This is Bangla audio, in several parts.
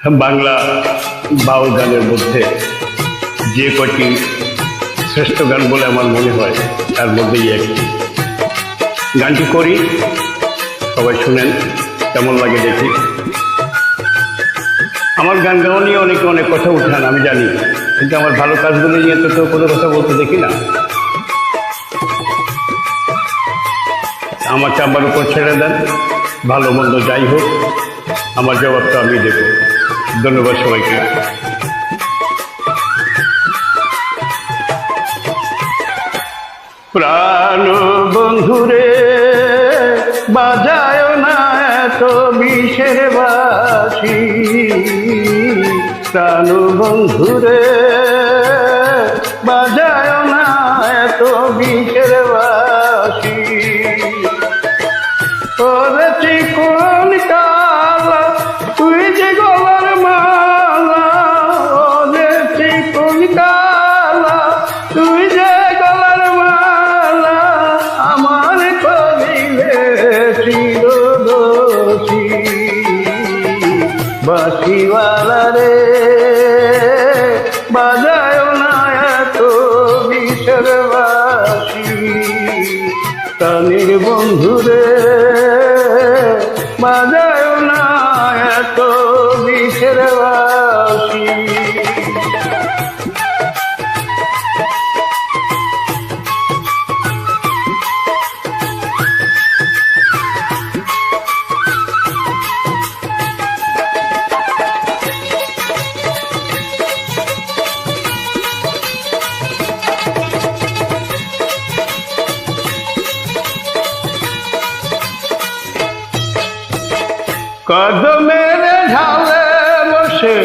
বাংলা বাউল গানের মধ্যে যে কটি শ্রেষ্ঠ গান বলে আমার মনে হয়, তার মধ্যেই একটি। গানটি করি, সবাই শুনেন, কেমন লাগে দেখি। আমার গান গাওয়া নিয়ে অনেকে অনেক কথা উঠান, আমি জানি, কিন্তু আমার ভালো কাজগুলো নিয়ে তো কেউ কোনো কথা বলতে দেখি না। আমাকে আমার উপর ছেড়ে দেন, ভালো মন্দ যাই হোক, আমার জবাবটা আমি দেবো। ধন্যবাদ সবাইকে। প্রাণ বন্ধুরে, বাজায় না এত বিষের বাসি। প্রাণ বন্ধুরে, বাজায় না এত বিষের বাসি। করেছি কোন কালা প্রাণীর বন্ধুরে বাজায় কদমের ঢালে বসে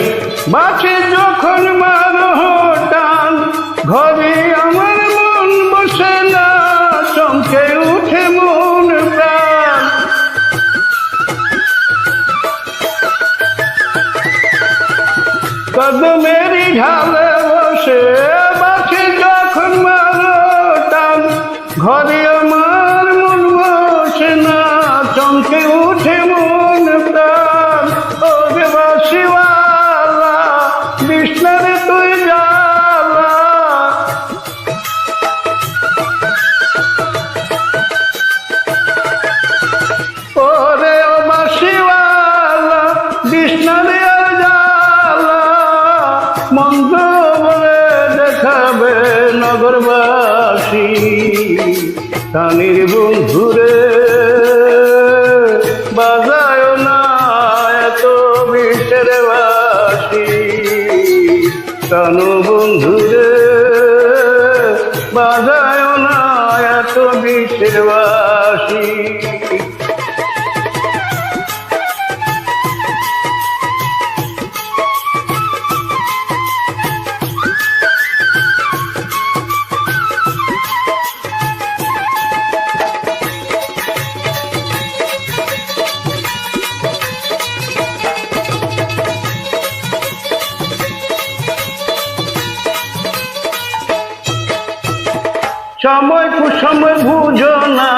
বাঁচে যখন মারহটান ঘরে আমার মন বসে না, চমকে উঠে মন প্রাণ। কদমের ঢালে বসে বিষ্ণারে আর জালা মন্দ বলে দেখাবে নগরবাসী কানির বন্ধুরে। বাজায় না এত বিষের বাসি কানু বন্ধুরে। বাজায় না এত বিষের বাসি। সময় কুসময় বুঝো না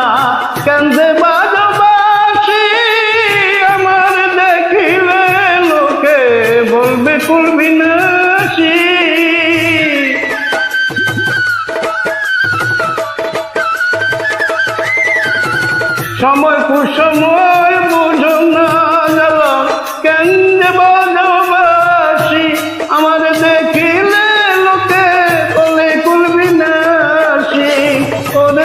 কান্দে বাজবাসি, আমার দেখিলে লোকে বলবে কুলবি নাসি সময় কুসময় বুঝো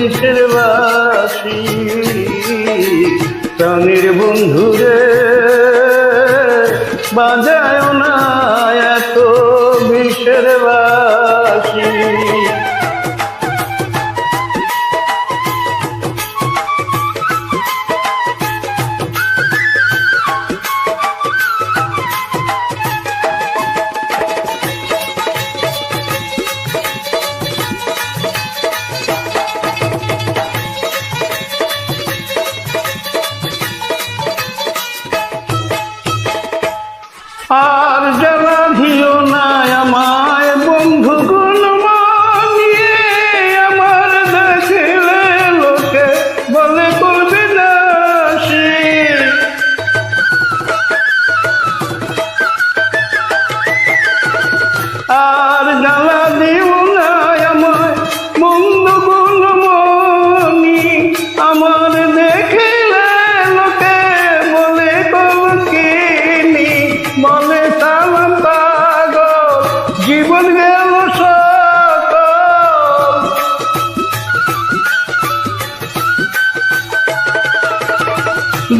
বিষের বাসি প্রাণীর বন্ধুরে বাজায় না এত বিষের বাসি। আর জ্বালা দিও না আমায় বন্ধু গো।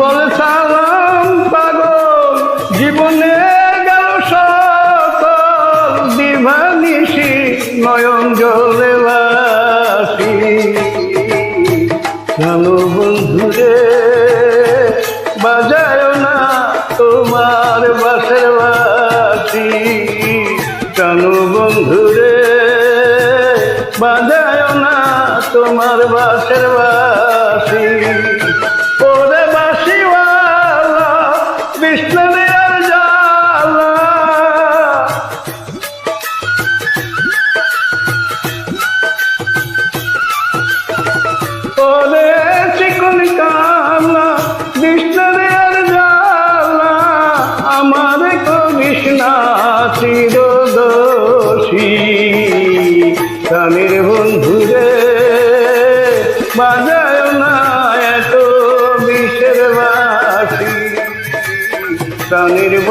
বলে সালাম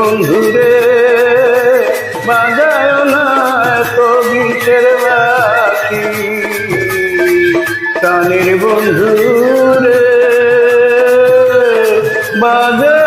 বন্ধু রে বাজায় না এত গীতের বাকি। কানের বন্ধু রে বাজায়